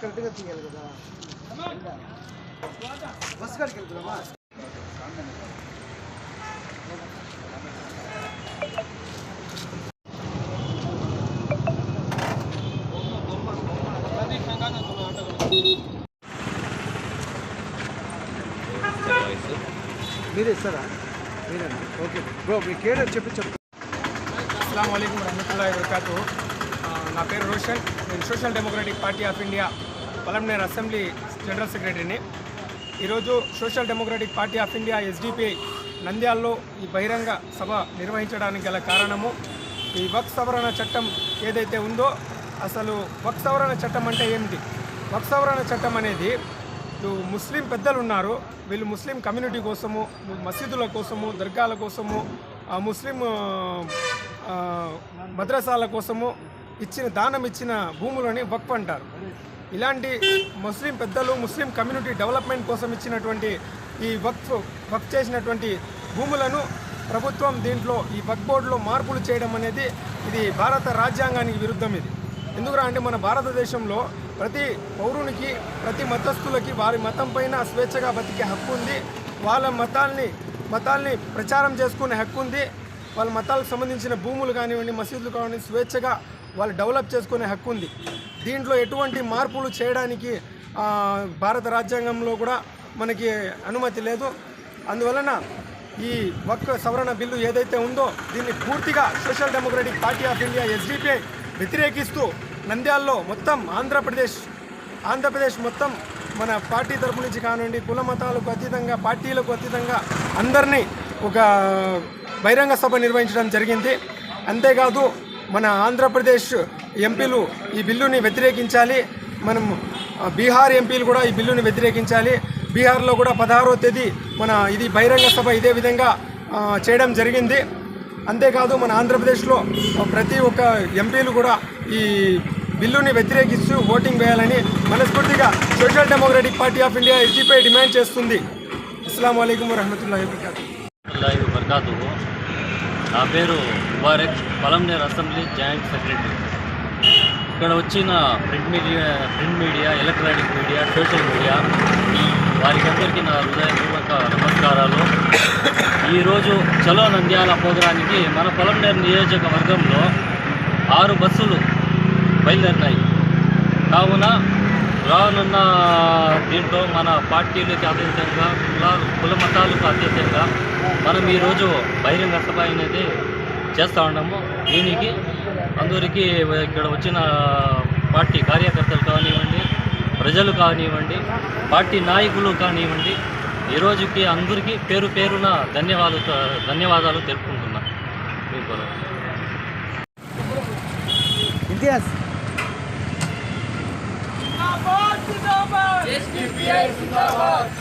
కరెక్ట్గా తీయాలి కదా. బస్ కాడికి వెళ్తున్నామా? మీరే ఇస్తారా? మీరేనా? ఓకే. బ్రో మీ కేడర్ చెప్పించండి అస్సలం అయికం రహమతుల్లాhi వబర్కాతు నా పేరు రోషన్. నేను Social Democratic Party of India Palamaner assembly general సెక్రటరీని. ఈరోజు Social Democratic Party of India SDPI నంద్యాల్లో ఈ బహిరంగ సభ నిర్వహించడానికి గల కారణము ఈ వక్ సవరణ చట్టం ఏదైతే ఉందో అసలు వక్ సవరణ చట్టం అంటే ఏమిటి? వక్ సవరణ చట్టం అనేది ముస్లిం పెద్దలు ఉన్నారు వీళ్ళు ముస్లిం కమ్యూనిటీ కోసము మసీదుల కోసము దర్గాల కోసము ఆ ముస్లిం మద్రసాల కోసము ఇచ్చిన దానం ఇచ్చిన భూములని వక్ఫ్ అంటారు. ఇలాంటి ముస్లిం పెద్దలు ముస్లిం కమ్యూనిటీ డెవలప్మెంట్ కోసం ఇచ్చినటువంటి ఈ వక్ఫ్ వక్ఫ్ చేసినటువంటి భూములను ప్రభుత్వం దీంట్లో ఈ వక్ఫ్ బోర్డులో మార్పులు చేయడం అనేది ఇది భారత రాజ్యాంగానికి విరుద్ధం ఇది. ఎందుకురా అంటే మన భారతదేశంలో ప్రతి పౌరునికి ప్రతి మతస్థులకి వారి మతం పైన స్వేచ్ఛగా బతికే హక్కు ఉంది. వాళ్ళ మతాల్ని మతాల్ని ప్రచారం చేసుకునే హక్కు ఉంది. వాళ్ళ మతాలకు సంబంధించిన భూములు కానివ్వండి మసీదులు కానివ్వండి స్వేచ్ఛగా వాళ్ళు డెవలప్ చేసుకునే హక్కు ఉంది. దీంట్లో ఎటువంటి మార్పులు చేయడానికి భారత రాజ్యాంగంలో కూడా మనకి అనుమతి లేదు. అందువలన ఈ వక్ సవరణ బిల్లు ఏదైతే ఉందో దీన్ని పూర్తిగా Social Democratic Party of India SDPI వ్యతిరేకిస్తూ నంద్యాలలో మొత్తం ఆంధ్రప్రదేశ్ ఆంధ్రప్రదేశ్ మొత్తం మన పార్టీ తరపు నుంచి కానివ్వండి కుల మతాలకు అతీతంగా పార్టీలకు అతీతంగా అందరినీ ఒక బహిరంగ సభ నిర్వహించడం జరిగింది. అంతేకాదు మన ఆంధ్రప్రదేశ్ ఎంపీలు ఈ బిల్లుని వ్యతిరేకించాలి. మనం బీహార్ ఎంపీలు కూడా ఈ బిల్లుని వ్యతిరేకించాలి. బీహార్లో కూడా పదహారో తేదీ మన ఇది బహిరంగ సభ ఇదే విధంగా చేయడం జరిగింది. అంతేకాదు మన ఆంధ్రప్రదేశ్లో ప్రతి ఒక్క ఎంపీలు కూడా ఈ బిల్లుని వ్యతిరేకిస్తూ ఓటింగ్ వేయాలని మనస్ఫూర్తిగా Social Democratic Party of India ఎస్జీపై demand చేస్తుంది. అస్సలం అయికం వరహమతుల్లా వబర్కాతు నా పేరు Mubarak Palamaner assembly joint secretary. ఇక్కడ వచ్చిన print media print media electronic media social media వారికి అందరికీ నా హృదయపూర్వక నమస్కారాలు. ఈరోజు చలో నంద్యాల ప్రోగ్రానికి మన పొలంనేరు నియోజకవర్గంలో ఆరు బస్సులు బయలుదేరినాయి. కావున రానున్న దీంట్లో మన పార్టీలకు అతీతంగా కుల కుల మతాలకు అతీతంగా మనం ఈరోజు బహిరంగ సభ అనేది చేస్తూ ఉన్నాము. దీనికి అందరికీ ఇక్కడ వచ్చిన పార్టీ కార్యకర్తలు కానివ్వండి ప్రజలు కానివ్వండి పార్టీ నాయకులు కానివ్వండి ఈ రోజుకి అందరికీ పేరు పేరున ధన్యవాదాలు ధన్యవాదాలు తెలుపుకుంటున్నాను మీకు ఇంతియాజ్ जिंदाबाद एसडीपीआई जिंदाबाद